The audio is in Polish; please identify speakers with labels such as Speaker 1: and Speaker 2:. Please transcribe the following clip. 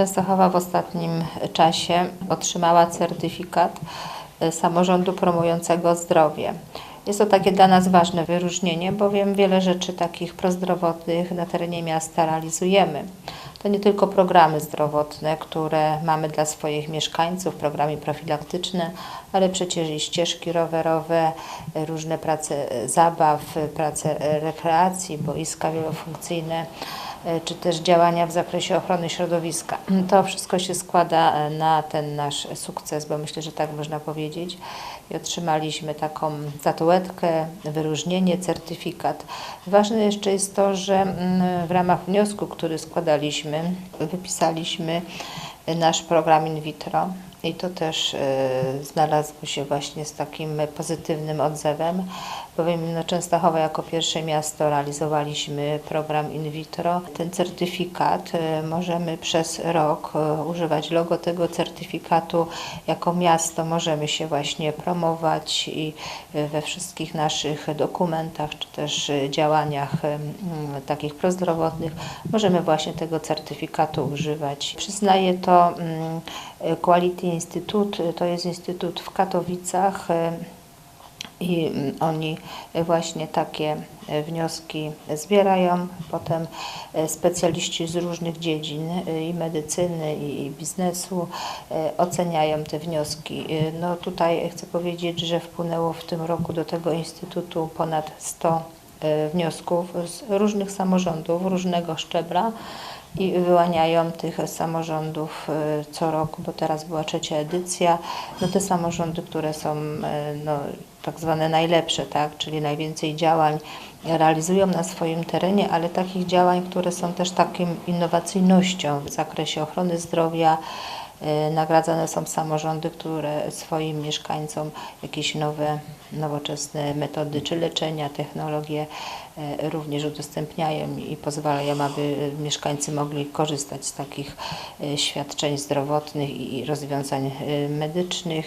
Speaker 1: Częstochowa w ostatnim czasie otrzymała certyfikat e, samorządu promującego zdrowie. Jest to takie dla nas ważne wyróżnienie, bowiem wiele rzeczy takich prozdrowotnych na terenie miasta realizujemy. To nie tylko programy zdrowotne, które mamy dla swoich mieszkańców, programy profilaktyczne, ale przecież i ścieżki rowerowe, e, różne prace e, zabaw, prace rekreacji, boiska wielofunkcyjne czy też działania w zakresie ochrony środowiska. To wszystko się składa e, na ten nasz sukces, bo myślę, że tak można powiedzieć. I otrzymaliśmy taką statuetkę, wyróżnienie, certyfikat. Ważne jeszcze jest to, że mm, w ramach wniosku, który składaliśmy, wypisaliśmy nasz program in vitro. I to też e, znalazło się właśnie z takim pozytywnym odzewem, bowiem no, Częstochowa jako pierwsze miasto realizowaliśmy program in vitro. Ten certyfikat e, możemy przez rok e, używać logo tego certyfikatu. Jako miasto możemy się właśnie promować i e, we wszystkich naszych dokumentach czy też działaniach takich prozdrowotnych możemy właśnie tego certyfikatu używać. Przyznaje to Quality Institute, to jest instytut w Katowicach. I mm, oni właśnie takie e, wnioski zbierają. Potem e, specjaliści z różnych dziedzin e, i medycyny, i biznesu oceniają te wnioski. No tutaj chcę powiedzieć, że wpłynęło w tym roku do tego instytutu ponad 100 e, wniosków z różnych samorządów, różnego szczebla i wyłaniają tych samorządów e, co roku, bo teraz była trzecia edycja, no te samorządy, które są e, no, tak zwane najlepsze, tak, czyli najwięcej działań realizują na swoim terenie, ale takich działań, które są też taką innowacyjnością w zakresie ochrony zdrowia, Nagradzane są samorządy, które swoim mieszkańcom jakieś nowe, nowoczesne metody czy leczenia, technologie e, również udostępniają i pozwalają, aby mieszkańcy mogli korzystać z takich e, świadczeń zdrowotnych i rozwiązań e, medycznych.